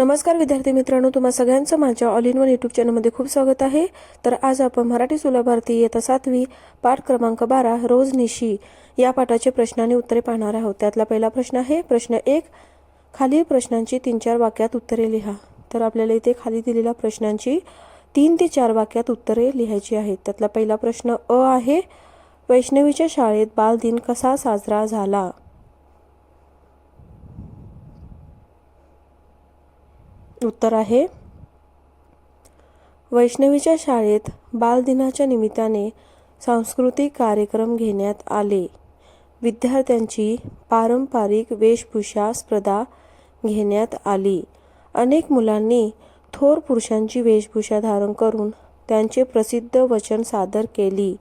नमस्कार विद्यार्थी मित्रांनो तुम्हा सगळ्यांचं माझ्या ऑल इन वन यूट्यूब चॅनलमध्ये खूप स्वागत आहे. तर आज आपण मराठी सुलभ भारती येता सातवी पाठ क्रमांक बारा रोज निशी या पाठाचे प्रश्न आणि उत्तरे पाहणार आहोत. त्यातला पहिला प्रश्न आहे प्रश्न एक खालील प्रश्नांची तीन चार वाक्यात उत्तरे लिहा. तर आपल्याला इथे खाली दिलेल्या प्रश्नांची तीन ते चार वाक्यात उत्तरे लिहायची आहेत. त्यातला पहिला प्रश्न अ आहे वैष्णवीच्या शाळेत बालदिन कसा साजरा झाला? उत्तर आहे. वैष्णवीच्या शाळेत बालदिनाच्या निमित्ताने सांस्कृतिक कार्यक्रम घेण्यात आले. विद्यार्थ्यांची पारंपरिक वेशभूषा स्पर्धा घेण्यात आली. अनेक मुलांनी थोर पुरुषांची वेशभूषा धारण करून त्यांचे प्रसिद्ध वचन सादर केली.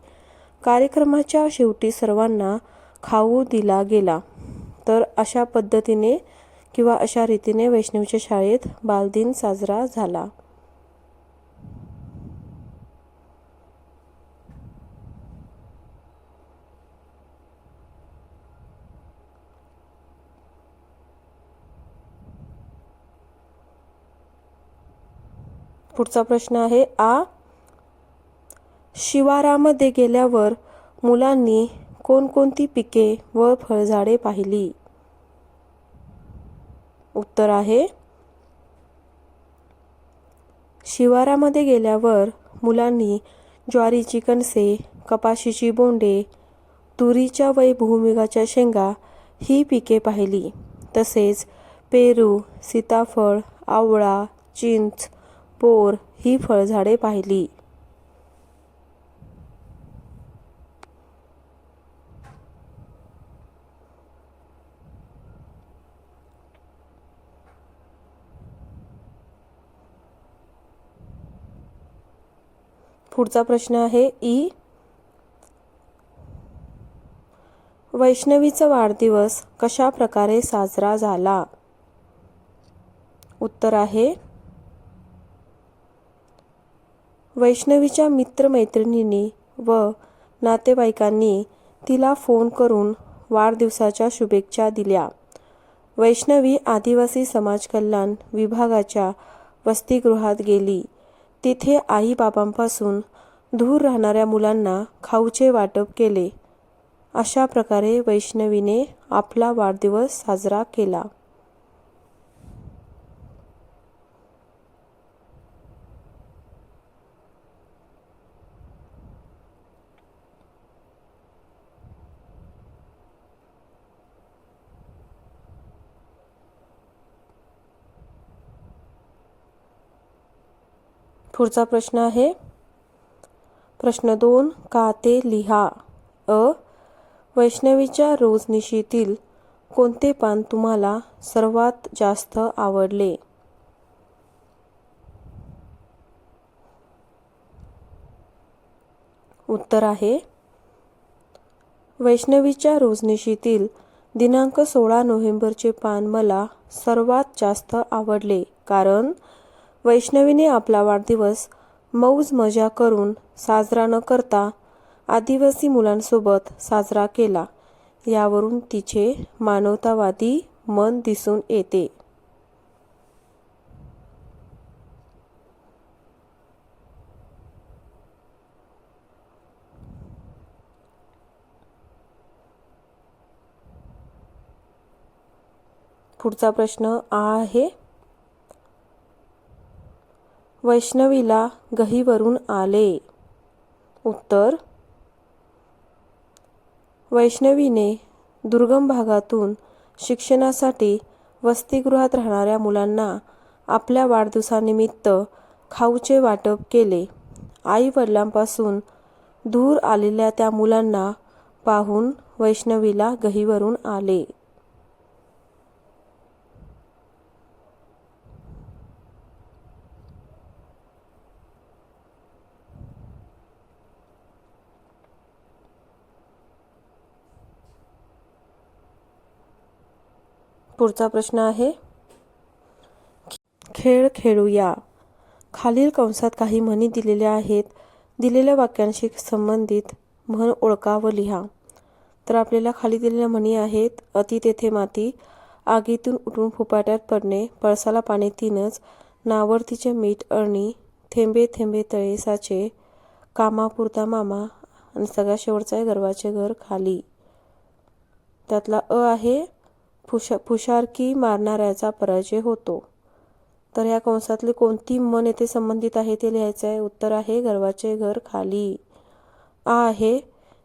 कार्यक्रमाच्या शेवटी सर्वांना खाऊ दिला गेला. तर अशा पद्धतीने किंवा अशा रीतीने वैष्णवीच्या शाळेत बालदिन साजरा झाला. पुढचा प्रश्न आहे आ शिवारामध्ये गेल्यावर मुलांनी कोणकोणती पिके व फळझाडे पाहिली? उत्तर आहे. शिवारामध्ये गेल्यावर मुलांनी ज्वारीची कणसे कपाशीची बोंडे तुरीच्या व भूमिगाच्या शेंगा ही पिके पाहिली. तसेच पेरू सीताफळ आवळा चिंच बोर ही फळझाडे पाहिली. पुढचा प्रश्न आहे ई. वैष्णवीचा वाढदिवस कशा प्रकारे साजरा झाला? उत्तर आहे वैष्णवीच्या मित्रमैत्रिणींनी व नातेवाईकांनी तिला फोन करून वाढदिवसाच्या शुभेच्छा दिल्या. वैष्णवी आदिवासी समाज कल्याण विभागाच्या वसतिगृहात गेली. तिथे आईबाबांपासून दूर राहणाऱ्या मुलांना खाऊचे वाटप केले. अशा प्रकारे वैष्णवीने आपला वाढदिवस साजरा केला. पुढचा प्रश्न आहे. प्रश्न दोन का ते लिहा? अ. वैष्णवीच्या रोजनिशीतील कोणते पान तुम्हाला सर्वात जास्त आवडले? उत्तर आहे. वैष्णवीच्या रोजनिशीतील दिनांक सोळा नोव्हेंबरचे पान मला सर्वात जास्त आवडले कारण वैष्णवीने आपला वाढदिवस मौज मजा करून साजरा न करता आदिवासी मुलांसोबत साजरा केला. यावरून तिचे मानवतावादी मन दिसून येते. पुढचा प्रश्न आहे. वैष्णवीला गहीवरून आले. उत्तर वैष्णवीने दुर्गम भागातून शिक्षणासाठी वसतिगृहात राहणाऱ्या मुलांना आपल्या वाढदिवसानिमित्त खाऊचे वाटप केले. आई वडिलांपासून दूर आलेल्या त्या मुलांना पाहून वैष्णवीला गहीवरून आले. पुढचा प्रश्न आहे. खेळ खेळूया. खालील कंसात काही म्हणी दिलेल्या आहेत. दिलेल्या वाक्यांशी संबंधित म्हण ओळखा व लिहा. तर आपल्याला खाली दिलेल्या म्हणी आहेत. अति तेथे माती आगीतून उठून फुपाट्यात पडणे पळसाला पाणी तीनच नावरतीचे मीठ अळणी थेंबे थेंबे तळे साचे कामापुरता मामा आणि सगळ्यात शेवटचा आहे गर्वाचे घर खाली. त्यातला अ आहे. फुशा फुशारकी मारणाऱ्याचा पराजय होतो. तर ह्या कंसातली कोणती मन येथे संबंधित आहे ते लिहायचं आहे उत्तर आहे गर्वाचे घर खाली. आ आहे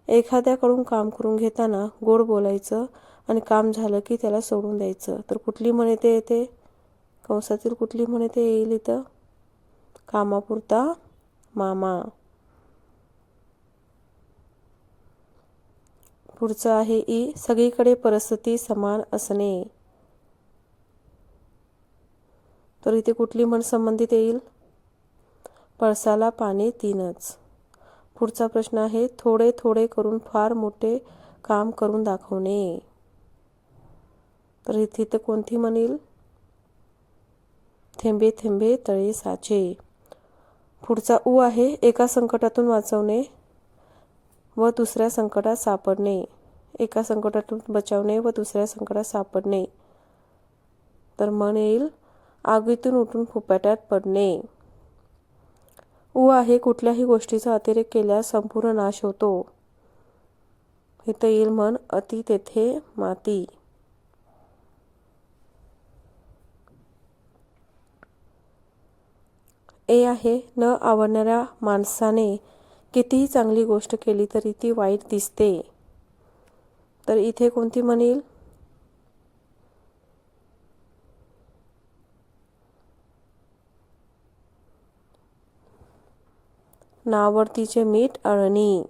एखाद्याकडून काम करून घेताना गोड बोलायचं आणि काम झालं की त्याला सोडून द्यायचं. तर कुठली म्हण येते येते? कंसातील कुठली म्हण येते येईल इथं? कामापुरता मामा. पुढचं आहे ई सगळीकडे परिस्थिती समान असणे. तर इथे कुठली म्हण संबंधित येईल? पळसाला पाणी तीनच. पुढचा प्रश्न आहे थोडे थोडे करून फार मोठे काम करून दाखवणे. तर इथे इथे कोणती म्हणील थेंबे थेंबे तळे साचे. पुढचा ऊ आहे एका संकटातून वाचवणे. व दुसऱ्या संकटात सापडणे. एका संकटातून बचावणे व दुसऱ्या संकटात सापडणे. तर मन येईल आगीतून उठून फुपाट्यात पडणे. उ आहे कुठल्याही गोष्टीचा अतिरेक केल्यास संपूर्ण नाश होतो. इथं येईल मन अति तेथे माती. ए आहे न आवडणाऱ्या माणसाने कितीही चांगली गोष्ट केली तरी ती वाईट दिसते. तर इथे कोणती म्हणेल? नावरतीचे मीठ अळणी.